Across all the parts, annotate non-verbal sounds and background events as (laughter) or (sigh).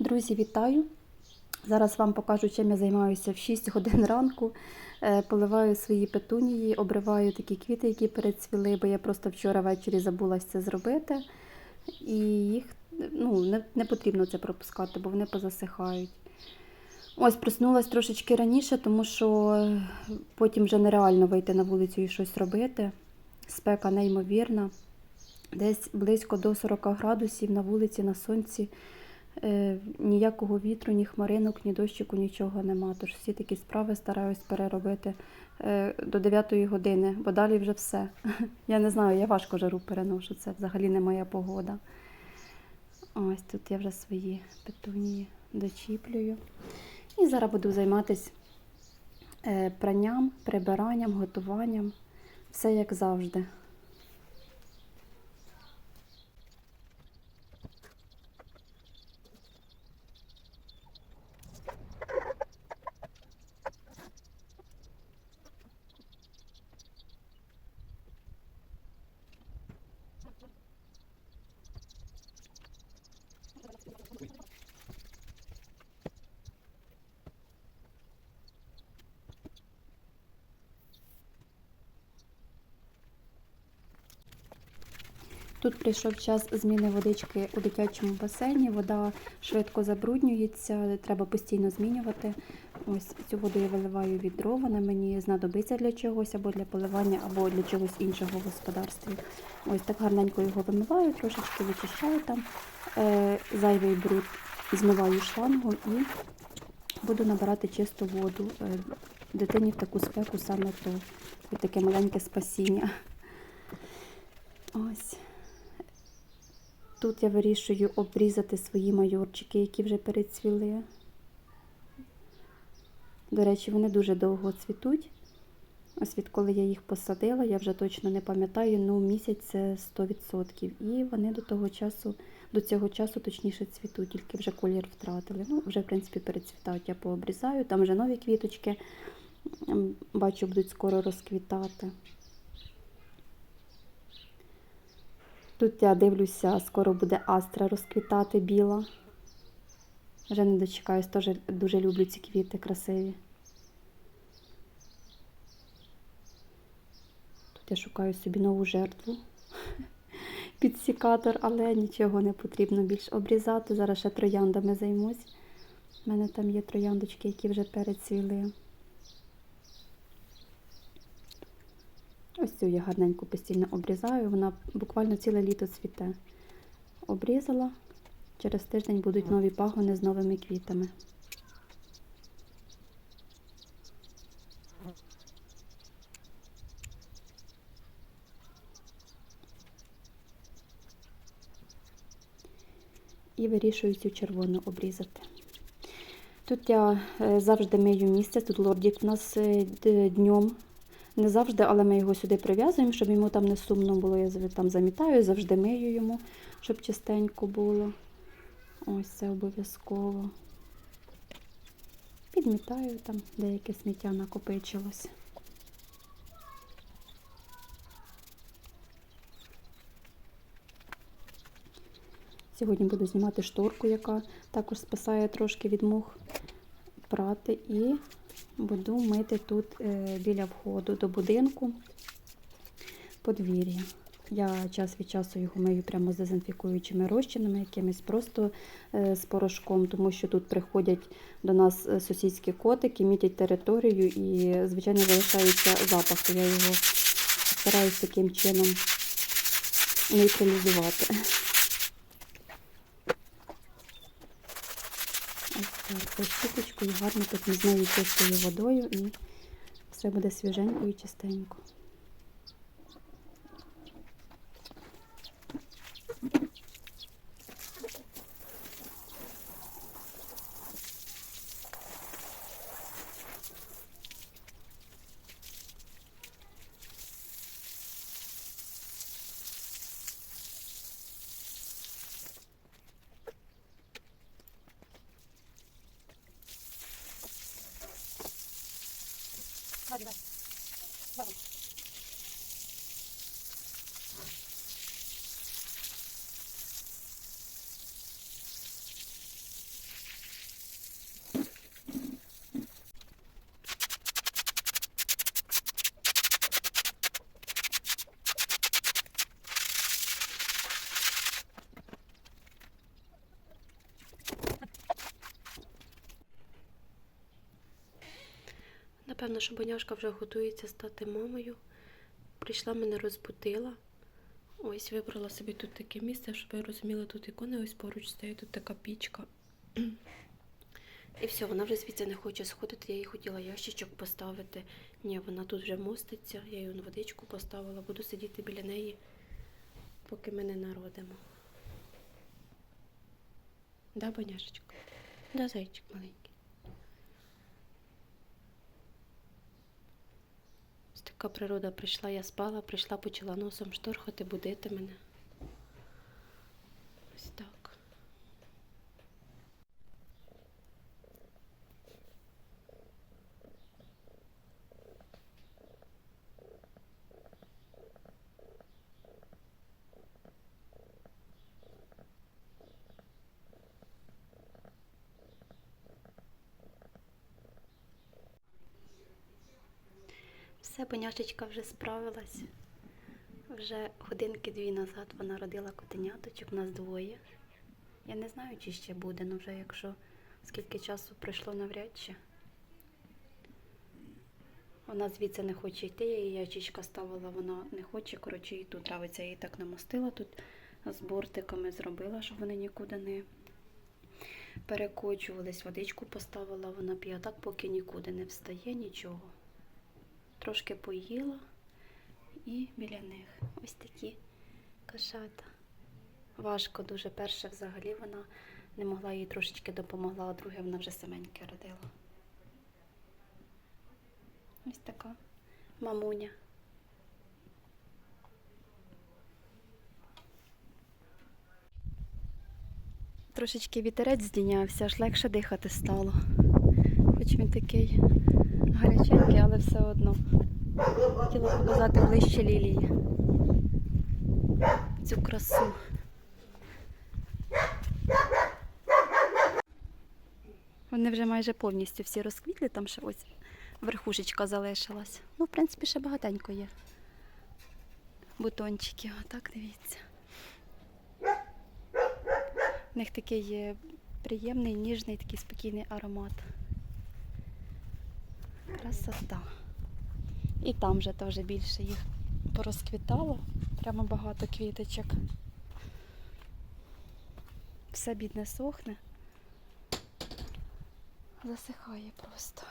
Друзі, вітаю! Зараз вам покажу, чим я займаюся в 6 годин ранку. Е, Поливаю свої петунії, обриваю такі квіти, які перецвіли, бо я просто вчора ввечері забулася це зробити. І їх ну, не, не потрібно це пропускати, бо вони позасихають. Ось проснулась трошечки раніше, тому що потім вже нереально вийти на вулицю і щось робити. Спека неймовірна. Десь близько до 40 градусів на вулиці, на сонці. Е, ніякого вітру, ні хмаринок, ні дощику, нічого нема. Тож всі такі справи стараюсь переробити е, до 9 години, бо далі вже все. (laughs) Я не знаю, я важко жару переношу, це взагалі не моя погода. Ось тут я вже свої петунії дочіплюю. І зараз буду займатися е, пранням, прибиранням, готуванням. Все як завжди. Тут прийшов час зміни водички у дитячому басейні. Вода швидко забруднюється, треба постійно змінювати. Ось цю воду я виливаю відро, вона мені знадобиться для чогось, або для поливання, або для чогось іншого в господарстві. Ось так гарненько його вимиваю, трошечки вичищаю там е, зайвий бруд, змиваю шлангу і буду набирати чисту воду. Е, дитині в таку спеку саме то таке маленьке спасіння. Ось. Тут я вирішую обрізати свої майорчики, які вже перецвіли. До речі, вони дуже довго цвітуть. Ось відколи я їх посадила, я вже точно не пам'ятаю, ну місяць це 100%. І вони до того часу, до цього часу точніше цвітуть, тільки вже колір втратили. Ну, вже, в принципі, перецвітають, я пообрізаю. Там вже нові квіточки, бачу, будуть скоро розквітати. Тут я дивлюся, скоро буде астра розквітати біла. Вже не дочекаюсь, теж дуже люблю ці квіти красиві. Тут я шукаю собі нову жертву (laughs) під сікатор, але нічого не потрібно більш обрізати. Зараз ще трояндами займусь. У мене там є трояндочки, які вже перецвіли. Цю я гарненько постійно обрізаю, вона буквально ціле літо цвіте. Обрізала, через тиждень будуть нові пагони з новими квітами. І вирішую цю червону обрізати. Тут я е, завжди мию місце, тут лордік у нас е, днем не завжди, але ми його сюди прив'язуємо, щоб йому там не сумно було. Я там замітаю, завжди мию йому, щоб чистенько було. Ось це обов'язково. Підмітаю там, деяке сміття накопичилось. Сьогодні буду знімати шторку, яка також спасає трошки від мух, прати і буду мити тут е, біля входу до будинку подвір'я. Я час від часу його мию прямо з дезінфікуючими розчинами, якимись просто е, з порошком, тому що тут приходять до нас е, сусідські котики, мітять територію і, звичайно, залишається запах. Я його стараюся таким чином нейтралізувати. Так, ось щіточкою гарно потім з нею чистою водою і все буде свіженько і чистенько. Напевно, що Боняшка вже готується стати мамою. Прийшла, мене розбудила. Ось вибрала собі тут таке місце, щоб ви розуміли, тут ікони ось поруч стоїть, тут така пічка. І все, вона вже звідси не хоче сходити. Я їй хотіла ящичок поставити. Ні, вона тут вже моститься, я їй водичку поставила, буду сидіти біля неї, поки ми не народимо. Да, Боняшечка? Да, зайчик маленький. Ось така природа прийшла, я спала, прийшла, почала носом шторхати, будити мене. Ось так. Все, боняшечка вже справилась. Вже годинки дві назад вона родила котеняточок, нас двоє. Я не знаю, чи ще буде, але вже якщо скільки часу пройшло навряд чи. Вона звідси не хоче йти, її яичечка ставила, вона не хоче, коротше, їй тут нравиться. Я її так намостила тут з бортиками зробила, щоб вони нікуди не перекочувались. Водичку поставила, вона п'є, так поки нікуди не встає, нічого трошки поїла і біля них ось такі кошата. Важко дуже. Перше взагалі вона не могла їй трошечки допомогла, а друге вона вже саменьке родила. Ось така мамуня. Трошечки вітерець здійнявся, аж легше дихати стало. Хоч він такий гаряченький, але все одно. Хотіла показати ближче лілії. Цю красу. Вони вже майже повністю всі розквітли, там ще ось верхушечка залишилась. Ну, в принципі, ще багатенько є. Бутончики, отак дивіться. У них такий приємний, ніжний, такий спокійний аромат. Красота. І там вже теж більше їх порозквітало. Прямо багато квіточок. Все бідне сохне. Засихає просто.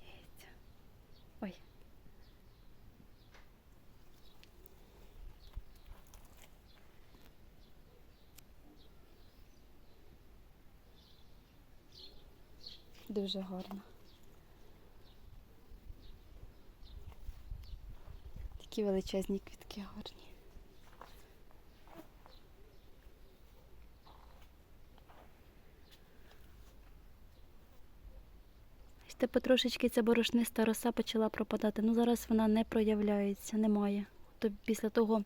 Дивіться. Ой. Дуже гарно. Такі величезні квітки гарні. Бачите, потрошечки ця борошниста роса почала пропадати. Ну зараз вона не проявляється, немає. То після того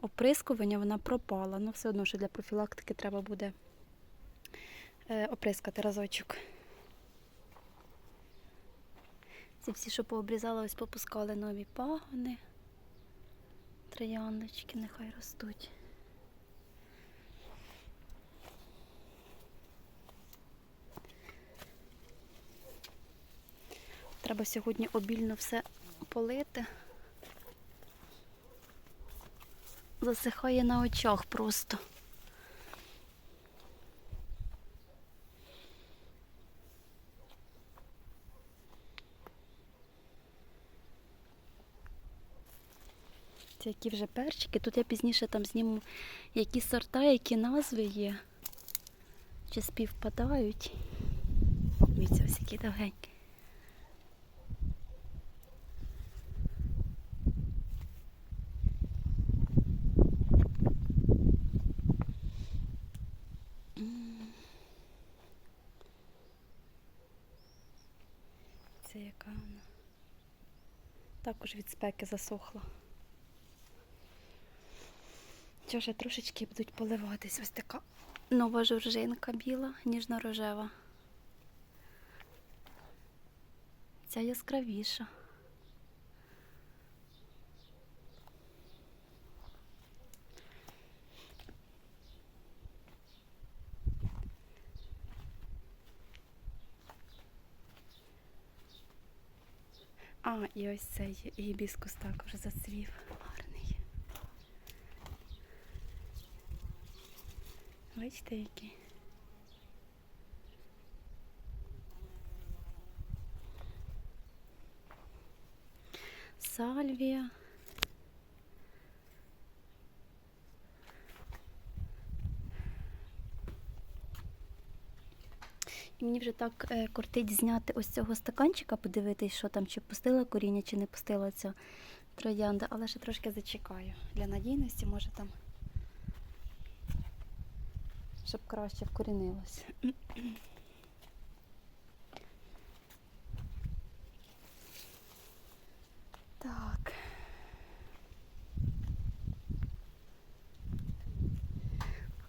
оприскування вона пропала. Ну все одно, що для профілактики треба буде е, оприскати разочок. Ці всі, що пообрізали, ось попускали нові пагони. Трояндочки нехай ростуть. Треба сьогодні обільно все полити. Засихає на очах просто. Це які вже перчики. Тут я пізніше там зніму, які сорта, які назви є. Чи співпадають. Дивіться, ось які довгенькі. Це яка вона? Також від спеки засохла що ще трошечки будуть поливатись. Ось така нова журжинка біла, ніжно-рожева. Ця яскравіша. А, і ось цей гібіскус також зацвів. Гарний. Бачите, який? Сальвія. І мені вже так е, кортить зняти ось цього стаканчика, подивитись, що там, чи пустила коріння, чи не пустила ця троянда, але ще трошки зачекаю. Для надійності, може там, щоб краще вкорінилося. Так.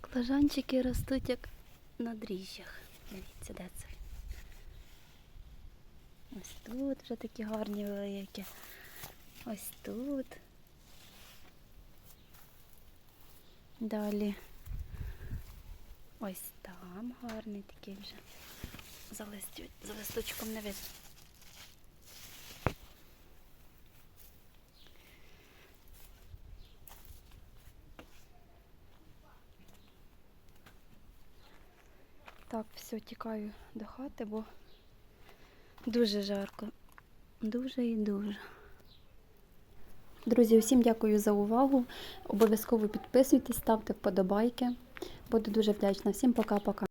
Баклажанчики ростуть як на дріжджах. Дивіться, де це. Ось тут вже такі гарні великі. Ось тут. Далі. Ось там гарний такий вже. За, листю, за листочком не видно. Так, все, тікаю до хати, бо дуже жарко. Дуже і дуже. Друзі, усім дякую за увагу. Обов'язково підписуйтесь, ставте вподобайки. Буду дуже вдячна. Всім пока-пока.